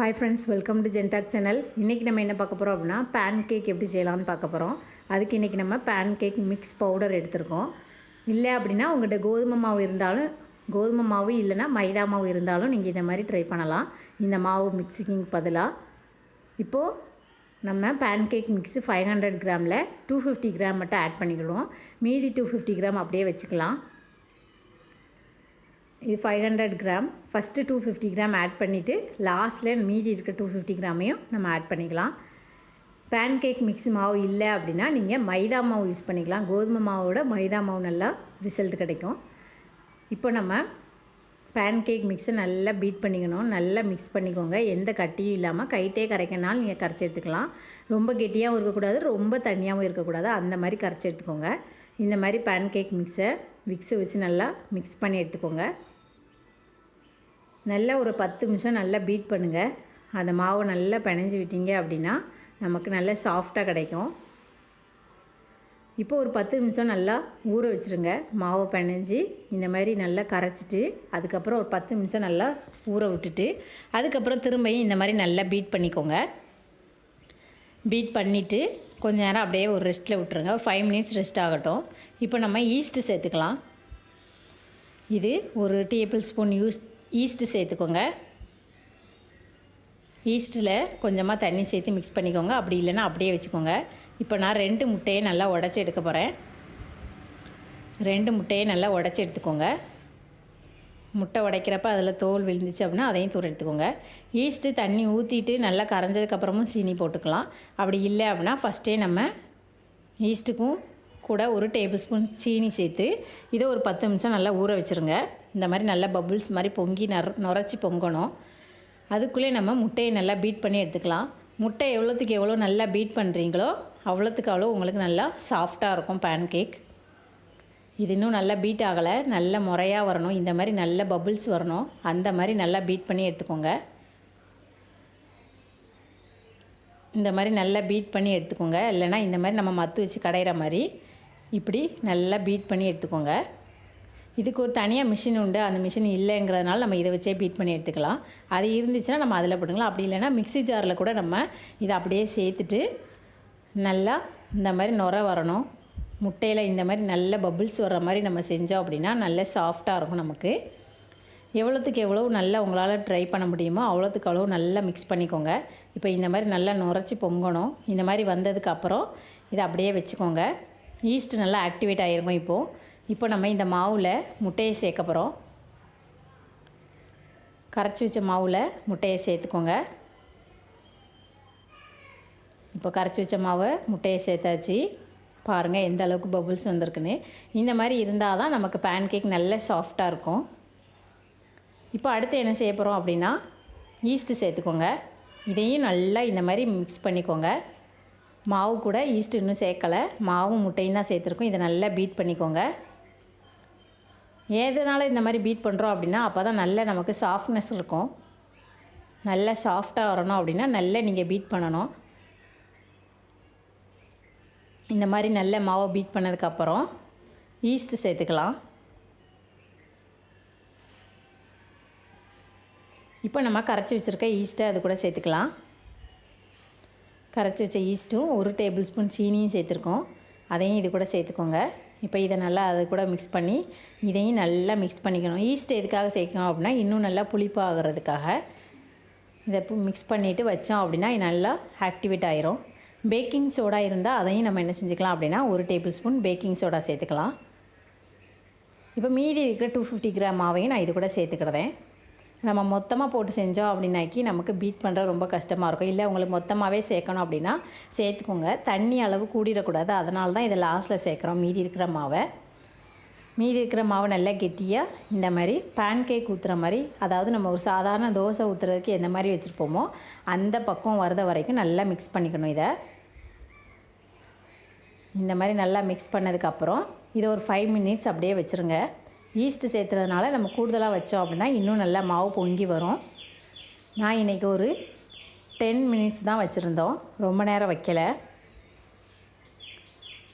Hi friends welcome to ஜென்டாக் channel இன்றைக்கி நம்ம என்ன பார்க்க போகிறோம் அப்படின்னா பேன் கேக் எப்படி செய்யலாம்னு பார்க்க போகிறோம் அதுக்கு இன்றைக்கி நம்ம பேன் கேக் மிக்ஸ் பவுடர் எடுத்திருக்கோம். இல்லை அப்படின்னா உங்கள்கிட்ட கோதுமை மாவு இருந்தாலும் கோதுமை மாவு இல்லைன்னா மைதா மாவு இருந்தாலும் நீங்கள் இந்த மாதிரி ட்ரை பண்ணலாம். இந்த மாவு மிக்சிங் பதிலாக இப்போது நம்ம pancake mix five hundred கிராமில் டூ ஃபிஃப்டி கிராம் மட்டும் ஆட் பண்ணிக்கிடுவோம். மீதி டூ ஃபிஃப்டி கிராம் அப்படியே வச்சுக்கலாம். இது five hundred gram first two fifty gram add பண்ணிவிட்டு லாஸ்ட்டில் மீதி இருக்க டூ ஃபிஃப்டி கிராமையும் நம்ம ஆட் பண்ணிக்கலாம். பேன் கேக் மிக்ஸ் மாவு இல்லை அப்படின்னா நீங்கள் மைதா மாவு யூஸ் பண்ணிக்கலாம். கோதுமை மாவோட மைதா மாவு நல்லா ரிசல்ட் கிடைக்கும். இப்போ நம்ம பேன் கேக் மிக்ஸை நல்லா பீட் பண்ணிக்கணும். நல்லா மிக்ஸ் பண்ணிக்கோங்க. எந்த கட்டியும் இல்லாமல் கைட்டே கரைக்கனாலும் நீங்கள் கரைச்சி எடுத்துக்கலாம். ரொம்ப கெட்டியாகவும் இருக்கக்கூடாது ரொம்ப தண்ணியாகவும் இருக்கக்கூடாது. அந்த மாதிரி கரைச்சி எடுத்துக்கோங்க. இந்த மாதிரி பேன் கேக் மிக்ஸை மிக்ஸை வச்சு நல்லா மிக்ஸ் பண்ணி எடுத்துக்கோங்க. நல்லா ஒரு பத்து நிமிஷம் நல்லா பீட் பண்ணுங்கள் அந்த மாவை நல்லா பிணைஞ்சி விட்டீங்க அப்படின்னா நமக்கு நல்லா சாஃப்டாக கிடைக்கும். இப்போ ஒரு பத்து நிமிஷம் நல்லா ஊற வச்சுருங்க. மாவை பிணைஞ்சி இந்த மாதிரி நல்லா கரைச்சிட்டு அதுக்கப்புறம் ஒரு பத்து நிமிஷம் நல்லா ஊற விட்டுட்டு அதுக்கப்புறம் திரும்பியும் இந்த மாதிரி நல்லா பீட் பண்ணிக்கோங்க. பீட் பண்ணிவிட்டு கொஞ்ச நேரம் அப்படியே ஒரு ரெஸ்ட்டில் விட்டுருங்க. ஒரு ஃபைவ் மினிட்ஸ் ரெஸ்ட் ஆகட்டும். இப்போ நம்ம ஈஸ்ட்டு சேர்த்துக்கலாம். இது ஒரு டேபிள் ஸ்பூன் யூஸ் ஈஸ்ட்டு சேர்த்துக்கோங்க. ஈஸ்ட்டில் கொஞ்சமாக தண்ணி சேர்த்து மிக்ஸ் பண்ணிக்கோங்க. அப்படி இல்லைன்னா அப்படியே வச்சுக்கோங்க. இப்போ நான் ரெண்டு முட்டையை நல்லா உடச்சி எடுக்க போகிறேன் ரெண்டு முட்டையை நல்லா உடச்சி எடுத்துக்கோங்க. முட்டை உடைக்கிறப்ப அதில் தோல் விழுந்துச்சு அப்படின்னா அதையும் தூர எடுத்துக்கோங்க. ஈஸ்ட்டு தண்ணி ஊற்றிட்டு நல்லா கரைஞ்சதுக்கப்புறமும் சீனி போட்டுக்கலாம். அப்படி இல்லை அப்படின்னா ஃபஸ்ட்டே நம்ம ஈஸ்ட்டுக்கும் கூட ஒரு டேபிள் ஸ்பூன் சீனி சேர்த்து இதை ஒரு பத்து நிமிஷம் நல்லா ஊற வச்சுருங்க. இந்த மாதிரி நல்லா பபுள்ஸ் மாதிரி பொங்கி நற நுரைச்சி பொங்கணும். அதுக்குள்ளே நம்ம முட்டையை நல்லா பீட் பண்ணி எடுத்துக்கலாம். முட்டை எவ்வளோத்துக்கு எவ்வளோ நல்லா பீட் பண்ணுறீங்களோ அவ்வளோத்துக்கு அவ்வளோ உங்களுக்கு நல்லா சாஃப்டாக இருக்கும் பேன் கேக் இது இன்னும் நல்லா பீட் ஆகலை. நல்ல முறையாக வரணும். இந்த மாதிரி நல்ல பபுள்ஸ் வரணும். அந்த மாதிரி நல்லா பீட் பண்ணி எடுத்துக்கோங்க. இந்த மாதிரி நல்லா பீட் பண்ணி எடுத்துக்கோங்க. இல்லைனா இந்த மாதிரி நம்ம மத்து வச்சு கடையிற மாதிரி இப்படி நல்லா பீட் பண்ணி எடுத்துக்கோங்க. இதுக்கு ஒரு தனியாக மிஷின் உண்டு. அந்த மிஷின் இல்லைங்கிறதுனால நம்ம இதை வச்சே பீட் பண்ணி எடுத்துக்கலாம். அது இருந்துச்சுன்னா நம்ம அதில் போட்டுக்கலாம். அப்படி இல்லைன்னா மிக்ஸி ஜாரில் கூட நம்ம இதை அப்படியே சேர்த்துட்டு நல்லா இந்த மாதிரி நுர வரணும். முட்டையில் இந்த மாதிரி நல்ல பபுள்ஸ் வர்ற மாதிரி நம்ம செஞ்சோம் அப்படின்னா நல்ல சாஃப்டாக இருக்கும் நமக்கு. எவ்வளோத்துக்கு எவ்வளோ நல்லா உங்களால் ட்ரை பண்ண முடியுமோ அவ்வளோத்துக்கு அவ்வளோ நல்லா மிக்ஸ் பண்ணிக்கோங்க. இப்போ இந்த மாதிரி நல்லா நுரைச்சி பொங்கணும். இந்த மாதிரி வந்ததுக்கப்புறம் இதை அப்படியே வச்சுக்கோங்க. ஈஸ்ட் நல்லா ஆக்டிவேட் ஆகிருக்கும் இப்போது இப்போ நம்ம இந்த மாவில் முட்டையை சேர்க்க போகிறோம் கரைச்சி வச்ச மாவில் முட்டையை சேர்த்துக்கோங்க. இப்போ கரைச்சி வச்ச மாவை முட்டையை சேர்த்தாச்சு. பாருங்கள் எந்த அளவுக்கு பபுள்ஸ் வந்திருக்குன்னு. இந்த மாதிரி இருந்தால் தான் நமக்கு பேன் கேக் நல்ல சாஃப்டாக இருக்கும். இப்போ அடுத்து என்ன செய்ய போகிறோம் அப்படின்னா ஈஸ்ட்டு சேர்த்துக்கோங்க. இதையும் நல்லா இந்த மாதிரி மிக்ஸ் பண்ணிக்கோங்க. மாவு கூட ஈஸ்ட் இன்னும் சேர்க்கலை. மாவும் முட்டையும் தான் சேர்த்துருக்கோம். இதை நல்லா பீட் பண்ணிக்கோங்க. எதனால் இந்த மாதிரி பீட் பண்ணுறோம் அப்படின்னா அப்போ தான் நல்ல நமக்கு சாஃப்ட்னஸ் இருக்கும். நல்லா சாஃப்டாக வரணும் அப்படின்னா நல்லா நீங்கள் பீட் பண்ணணும். இந்த மாதிரி நல்ல மாவை பீட் பண்ணதுக்கப்புறம் ஈஸ்ட்டு சேர்த்துக்கலாம். இப்போ நம்ம கரைச்சி வச்சுருக்க ஈஸ்ட்டை அது கூட சேர்த்துக்கலாம். கரைச்சி வச்ச ஈஸ்ட்டும் ஒரு டேபிள் ஸ்பூன் சீனியும் சேர்த்துருக்கோம். அதையும் இது கூட சேர்த்துக்கோங்க. இப்போ இதை நல்லா அது கூட மிக்ஸ் பண்ணி இதையும் நல்லா மிக்ஸ் பண்ணிக்கணும். ஈஸ்ட் எதுக்காக சேர்க்கணும் அப்படின்னா இன்னும் நல்லா புளிப்பாகிறதுக்காக இதை மிக்ஸ் பண்ணிவிட்டு வச்சோம் அப்படின்னா நல்லா ஆக்டிவேட் ஆயிரும். பேக்கிங் சோடா இருந்தால் அதையும் நம்ம என்ன செஞ்சுக்கலாம் அப்படின்னா ஒரு டேபிள் ஸ்பூன் பேக்கிங் சோடா சேர்த்துக்கலாம். இப்போ மீதி இருக்கிற டூ ஃபிஃப்டி கிராம் மாவையும் நான் இது கூட சேர்த்துக்கிறதேன் நம்ம மொத்தமாக போட்டு செஞ்சோம் அப்படின்னாக்கி நமக்கு பீட் பண்ணுற ரொம்ப கஷ்டமாக இருக்கும். இல்லை உங்களுக்கு மொத்தமாகவே சேர்க்கணும் அப்படின்னா சேர்த்துக்கோங்க. தண்ணி அளவு கூடிடக்கூடாது. அதனால தான் இதை லாஸ்ட்டில் சேர்க்குறோம். மீதி இருக்கிற மாவை. மீதி இருக்கிற மாவை நல்லா கெட்டியாக இந்த மாதிரி பேன் கேக் ஊற்றுற மாதிரி அதாவது நம்ம ஒரு சாதாரண தோசை ஊற்றுறதுக்கு எந்த மாதிரி வச்சுருப்போமோ அந்த பக்கம் வரத வரைக்கும் நல்லா மிக்ஸ் பண்ணிக்கணும் இதை. இந்த மாதிரி நல்லா மிக்ஸ் பண்ணதுக்கப்புறம் இதை ஒரு ஃபைவ் மினிட்ஸ் அப்படியே வச்சுருங்க. ஈஸ்ட்டு சேர்த்துறதுனால நம்ம கூடுதலாக வச்சோம் அப்படின்னா இன்னும் நல்லா மாவு பொங்கி வரும். நான் இன்றைக்கி ஒரு டென் மினிட்ஸ் தான் வச்சுருந்தோம். ரொம்ப நேரம் வைக்கலை.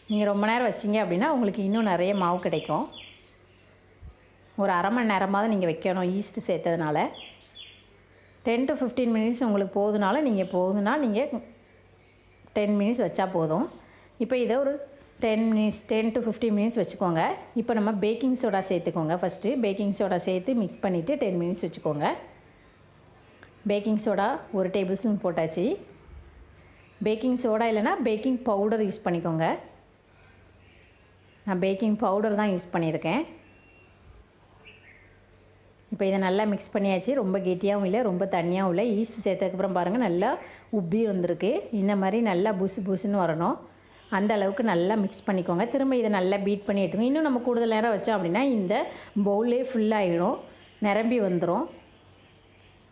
நீங்கள் ரொம்ப நேரம் வச்சிங்க அப்படின்னா உங்களுக்கு இன்னும் நிறைய மாவு கிடைக்கும். ஒரு அரை மணி நேரமாவது நீங்கள் வைக்கணும் ஈஸ்ட்டு சேர்த்ததுனால. டென் டு ஃபிஃப்டீன் மினிட்ஸ் உங்களுக்கு போதுனால நீங்கள் போதுன்னா நீங்கள் டென் மினிட்ஸ் வச்சா போதும். இப்போ இதை ஒரு ten minutes ten to fifteen minutes வச்சுக்கோங்க. இப்போ நம்ம பேக்கிங் சோடா சேர்த்துக்கோங்க ஃபஸ்ட்டு பேக்கிங் சோடா சேர்த்து மிக்ஸ் பண்ணிவிட்டு டென் மினிட்ஸ் வச்சுக்கோங்க. பேக்கிங் சோடா ஒரு டேபிள் ஸ்பூன் போட்டாச்சு. பேக்கிங் சோடா இல்லைனா பேக்கிங் பவுடர் யூஸ் பண்ணிக்கோங்க. நான் பேக்கிங் பவுடர் தான் யூஸ் பண்ணியிருக்கேன். இப்போ இதை நல்லா மிக்ஸ் பண்ணியாச்சு. ரொம்ப கெட்டியாகவும் இல்லை ரொம்ப தண்ணியாகவும் இல்லை. ஈஸ்ட் சேர்த்ததுக்கப்புறம் பாருங்கள் நல்லா உப்பி வந்திருக்கு. இந்த மாதிரி நல்லா புசு புசுன்னு வரணும். அந்த அளவுக்கு நல்லா மிக்ஸ் பண்ணிக்கோங்க. திரும்ப இதை நல்லா பீட் பண்ணி எடுத்துக்கோங்க. இன்னும் நம்ம கூடுதல் நேரம் வச்சோம் அப்படின்னா இந்த பவுலே ஃபுல்லாகிடும் நிரம்பி வந்துடும்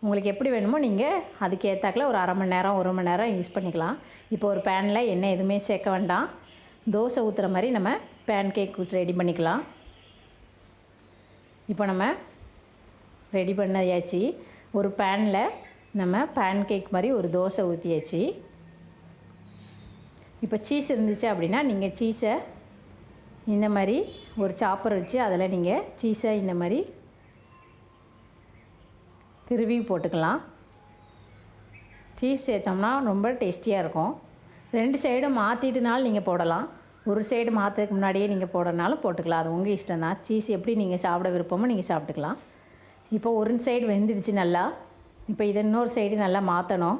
உங்களுக்கு எப்படி வேணுமோ நீங்கள் அதுக்கு ஏற்றாக்கில் ஒரு அரை மணி நேரம் ஒரு மணி நேரம் யூஸ் பண்ணிக்கலாம். இப்போ ஒரு பேனில் எண்ணெய் எதுவுமே சேர்க்க வேண்டாம். தோசை ஊற்றுற மாதிரி நம்ம பேன் கேக் ரெடி பண்ணிக்கலாம். இப்போ நம்ம ரெடி பண்ணதாச்சு ஒரு பேனில் நம்ம பேன் கேக் மாதிரி ஒரு தோசை ஊற்றியாச்சு இப்போ சீஸ் இருந்துச்சு அப்படின்னா நீங்கள் சீஸை இந்த மாதிரி ஒரு சாப்பர் வச்சு அதில் நீங்கள் சீஸை இந்த மாதிரி திருவி போட்டுக்கலாம். சீஸ் சேர்த்தோம்னா ரொம்ப டேஸ்டியாக இருக்கும். ரெண்டு சைடும் மாற்றிட்டுனாலும் நீங்கள் போடலாம். ஒரு சைடு மாற்றுறதுக்கு முன்னாடியே நீங்கள் போடுறனாலும் போட்டுக்கலாம். அது உங்கள் இஷ்டம் தான். சீஸ் எப்படி நீங்கள் சாப்பிட விருப்பமோ நீங்கள் சாப்பிட்டுக்கலாம். இப்போ ஒரு சைடு வெந்துடுச்சு நல்லா. இப்போ இதை இன்னொரு சைடு நல்லா மாற்றணும்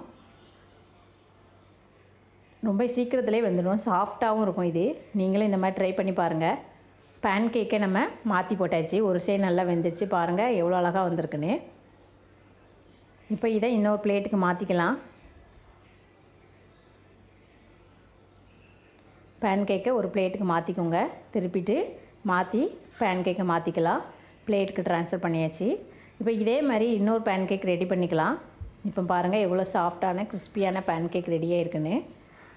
ரொம்ப சீக்கிரத்துலேயே வந்துடும். சாஃப்டாகவும் இருக்கும் இது. நீங்களும் இந்த மாதிரி ட்ரை பண்ணி பாருங்கள் பேன் கேக்கை நம்ம மாற்றி போட்டாச்சு. ஒரு சைடு நல்லா வெந்துடுச்சு பாருங்கள் எவ்வளோ அழகாக வந்திருக்குன்னு. இப்போ இதை இன்னொரு பிளேட்டுக்கு மாற்றிக்கலாம் பேன் கேக்கை ஒரு பிளேட்டுக்கு மாற்றிக்கோங்க திருப்பிட்டு மாற்றி பேன் கேக்கை மாற்றிக்கலாம் பிளேட்டுக்கு ட்ரான்ஸ்ஃபர் பண்ணியாச்சு. இப்போ இதே மாதிரி இன்னொரு பேன் கேக் ரெடி பண்ணிக்கலாம். இப்போ பாருங்கள் எவ்வளோ சாஃப்டான கிறிஸ்பியான பேன் கேக் ரெடியாக இருக்குன்னு.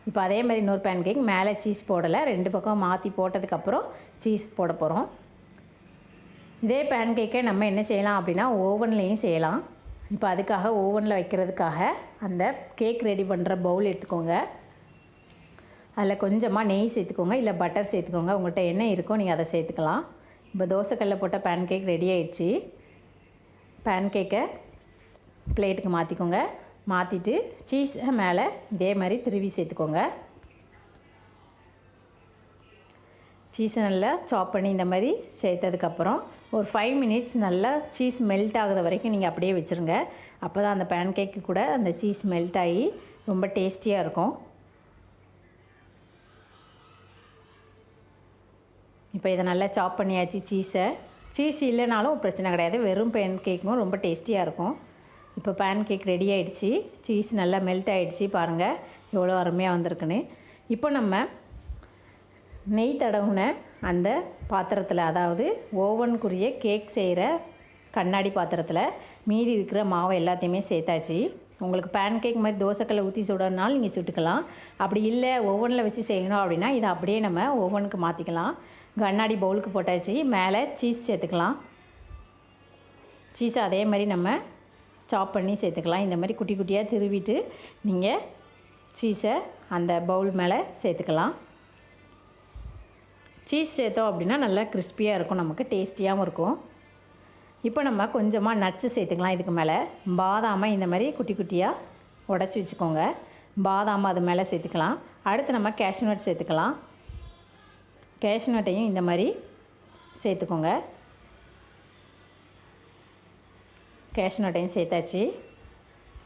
இப்போ அதே மாதிரி இன்னொரு பேன் கேக் மேலே சீஸ் போடலை. ரெண்டு பக்கம் மாற்றி போட்டதுக்கப்புறம் சீஸ் போட போகிறோம் இதே பேன் கேக்கை நம்ம என்ன செய்யலாம் அப்படின்னா ஓவன்லேயும் செய்யலாம். இப்போ அதுக்காக ஓவனில் வைக்கிறதுக்காக அந்த கேக் ரெடி பண்ணுற பவுல் எடுத்துக்கோங்க. அதில் கொஞ்சமாக நெய் சேர்த்துக்கோங்க இல்லை பட்டர் சேர்த்துக்கோங்க. உங்கள்கிட்ட என்ன இருக்கோ நீங்கள் அதை சேர்த்துக்கலாம். இப்போ தோசைக்கல்ல போட்ட பேன் கேக் ரெடி ஆயிடுச்சு. பேன் கேக்கை பிளேட்டுக்கு மாற்றிக்கோங்க மாற்றிட்டு சீஸை மேலே இதே மாதிரி திருவி சேர்த்துக்கோங்க. சீஸை நல்லா சாப் பண்ணி இந்த மாதிரி சேர்த்ததுக்கப்புறம் ஒரு ஃபைவ் மினிட்ஸ் நல்லா சீஸ் மெல்ட் ஆகுத வரைக்கும் நீங்கள் அப்படியே வச்சுருங்க. அப்போ தான் அந்த பேன் கேக்கு கூட அந்த சீஸ் மெல்ட் ஆகி ரொம்ப டேஸ்டியாக இருக்கும். இப்போ இதை நல்லா சாப் பண்ணியாச்சு சீஸை சீஸ் இல்லைனாலும் பிரச்சனை கிடையாது. வெறும் பேன் கேக்கும் ரொம்ப டேஸ்டியாக இருக்கும். இப்போ பேன் கேக் ரெடி ஆகிடுச்சி சீஸ் நல்லா மெல்ட் ஆகிடுச்சி பாருங்கள் எவ்வளோ அருமையாக வந்திருக்குன்னு. இப்போ நம்ம நெய் தடவுன அந்த பாத்திரத்தில் அதாவது ஓவனுக்குரிய கேக் செய்கிற கண்ணாடி பாத்திரத்தில் மீதி இருக்கிற மாவை எல்லாத்தையுமே சேர்த்தாச்சு. உங்களுக்கு பேன் கேக் மாதிரி தோசைக்கல்லை ஊற்றி சுடனாலும் நீங்கள் சுட்டுக்கலாம். அப்படி இல்லை ஓவனில் வச்சு செய்யணும் அப்படின்னா இதை அப்படியே நம்ம ஓவனுக்கு மாற்றிக்கலாம் கண்ணாடி பவுலுக்கு போட்டாச்சு. மேலே சீஸ் சேர்த்துக்கலாம். சீஸ் அதே மாதிரி நம்ம சாப் பண்ணி சேர்த்துக்கலாம். இந்த மாதிரி குட்டி குட்டியாக திருவிட்டு நீங்கள் சீஸை அந்த பவுல் மேலே சேர்த்துக்கலாம். சீஸ் சேர்த்தோம் அப்படின்னா நல்லா கிறிஸ்பியாக இருக்கும். நமக்கு டேஸ்டியாகவும் இருக்கும். இப்போ நம்ம கொஞ்சமாக நட்ஸு சேர்த்துக்கலாம் இதுக்கு மேலே. பாதாமை இந்த மாதிரி குட்டி குட்டியாக உடச்சி வச்சுக்கோங்க. பாதாம் அது மேலே சேர்த்துக்கலாம். அடுத்து நம்ம கேஷ்நட் நட் சேர்த்துக்கலாம். கேஷ்நட்டையும் இந்த மாதிரி சேர்த்துக்கோங்க. கேஷ் நோட்டையும் சேர்த்தாச்சு.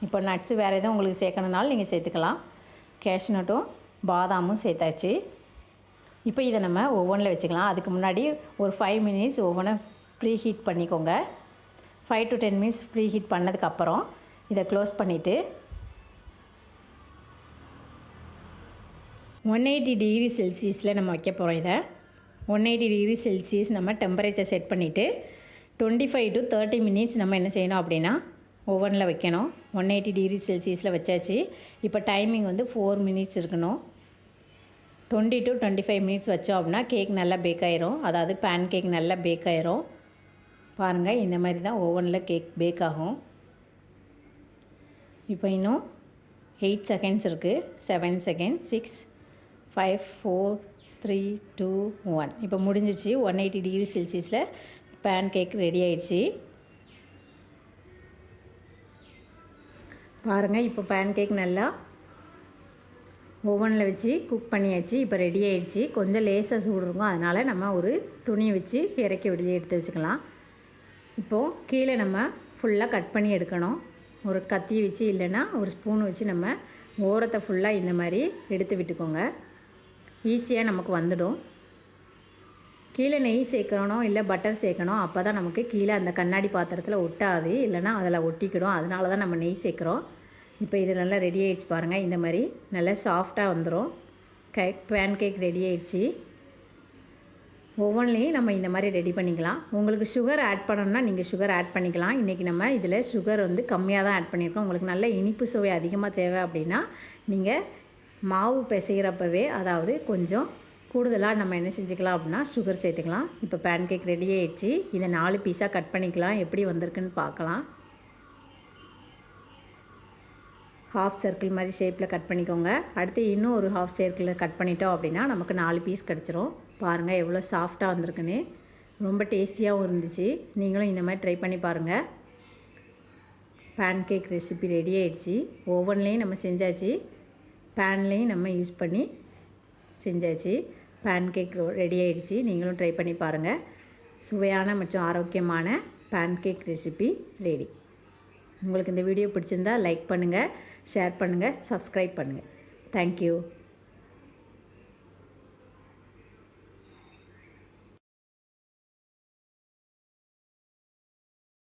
இப்போ நட்ஸு வேறு எதுவும் உங்களுக்கு சேர்க்கணுனாலும் நீங்கள் சேர்த்துக்கலாம். கேஷ் நட்டும் பாதாமும் சேர்த்தாச்சு. இப்போ இதை நம்ம ஒவ்வொன்றில் வச்சுக்கலாம். அதுக்கு முன்னாடி ஒரு ஃபைவ் மினிட்ஸ் ஒவ்வொன்றும் ப்ரீ ஹீட் பண்ணிக்கோங்க. Five to ten minutes preheat பண்ணதுக்கப்புறம் இதை க்ளோஸ் பண்ணிவிட்டு ஒன் எயிட்டி டிகிரி செல்சியஸில் நம்ம வைக்க போகிறோம் இதை. ஒன் எயிட்டி டிகிரி செல்சியஸ் நம்ம டெம்பரேச்சர் செட் பண்ணிவிட்டு twenty five to thirty minutes நம்ம என்ன செய்யணும் அப்படின்னா ஓவனில் வைக்கணும். ஒன் எயிட்டி டிகிரி செல்சியஸில் வச்சாச்சு. இப்போ டைமிங் வந்து ஃபோர் மினிட்ஸ் இருக்கணும். Twenty to twenty five minutes வச்சோம் அப்படின்னா கேக் நல்லா பேக் ஆயிரும். அதாவது பேன் கேக் நல்லா பேக் ஆயிரும். பாருங்கள் இந்த மாதிரி தான் ஓவனில் கேக் பேக் ஆகும். இப்போ இன்னும் எயிட் செகண்ட்ஸ் இருக்குது seven second six five four three two one இப்போ முடிஞ்சிச்சு. ஒன் எயிட்டி டிகிரி செல்சியஸில் பேன் கேக் ரெடி ஆயிடுச்சு. பாருங்கள் இப்போ பேன் கேக் நல்லா ஓவனில் வச்சு குக் பண்ணியாச்சு இப்போ ரெடி ஆயிடுச்சு. கொஞ்சம் லேசாக சூடு இருக்கும். அதனால் நம்ம ஒரு துணியை வச்சு இறக்கி வெளியே எடுத்து வச்சுக்கலாம். இப்போது கீழே நம்ம ஃபுல்லாக கட் பண்ணி எடுக்கணும். ஒரு கத்தி வச்சு இல்லைன்னா ஒரு ஸ்பூன் வச்சு நம்ம ஓரத்தை ஃபுல்லாக இந்த மாதிரி எடுத்து விட்டுக்கோங்க. ஈஸியாக நமக்கு வந்துடும். கீழே நெய் சேர்க்கணும் இல்லை பட்டர் சேர்க்கணும் அப்போ தான் நமக்கு கீழே அந்த கண்ணாடி பாத்திரத்தில் ஒட்டாது. இல்லைனா அதில் ஒட்டிக்கிடும். அதனால தான் நம்ம நெய் சேர்க்குறோம். இப்போ இது நல்லா ரெடி ஆகிடுச்சு பாருங்கள் இந்த மாதிரி நல்லா சாஃப்டாக வந்துடும் கேக் பேன் கேக் ரெடி ஆகிடுச்சு ஒவ்வொன்றிலையும் நம்ம இந்த மாதிரி ரெடி பண்ணிக்கலாம். உங்களுக்கு சுகர் ஆட் பண்ணணும்னா நீங்கள் சுகர் ஆட் பண்ணிக்கலாம். இன்றைக்கி நம்ம இதில் சுகர் வந்து கம்மியாக தான் ஆட் பண்ணியிருக்கோம். உங்களுக்கு நல்ல இனிப்பு சுவை அதிகமாக தேவை அப்படின்னா நீங்கள் மாவு பிசைகிறப்பவே அதாவது கொஞ்சம் கூடுதலாக நம்ம என்ன செஞ்சுக்கலாம் அப்படின்னா சுகர் சேர்த்துக்கலாம். இப்போ பேன் கேக் ரெடி ஆகிடுச்சு இதை நாலு பீஸாக கட் பண்ணிக்கலாம். எப்படி வந்திருக்குன்னு பார்க்கலாம். ஹாஃப் சர்க்கிள் மாதிரி ஷேப்பில் கட் பண்ணிக்கோங்க. அடுத்து இன்னும் ஒரு ஹாஃப் சர்க்கிளில் கட் பண்ணிட்டோம் அப்படின்னா நமக்கு நாலு பீஸ் கிடச்சிரும். பாருங்கள் எவ்வளோ சாஃப்டாக வந்திருக்குன்னு. ரொம்ப டேஸ்டியாகவும் இருந்துச்சு. நீங்களும் இந்த மாதிரி ட்ரை பண்ணி பாருங்கள் பேன் கேக் ரெசிபி ரெடி ஆகிடுச்சி ஓவன்லேயும் நம்ம செஞ்சாச்சு. பேன்லேயும் நம்ம யூஸ் பண்ணி செஞ்சாச்சு. பேன் கேக் ரெடி ஆகிடுச்சி நீங்களும் ட்ரை பண்ணி பாருங்கள் சுவையான மற்றும் ஆரோக்கியமான பேன் கேக் ரெசிபி ரெடி உங்களுக்கு இந்த வீடியோ பிடிச்சிருந்தா லைக் பண்ணுங்கள் ஷேர் பண்ணுங்கள் சப்ஸ்கிரைப் பண்ணுங்கள் தேங்க்யூ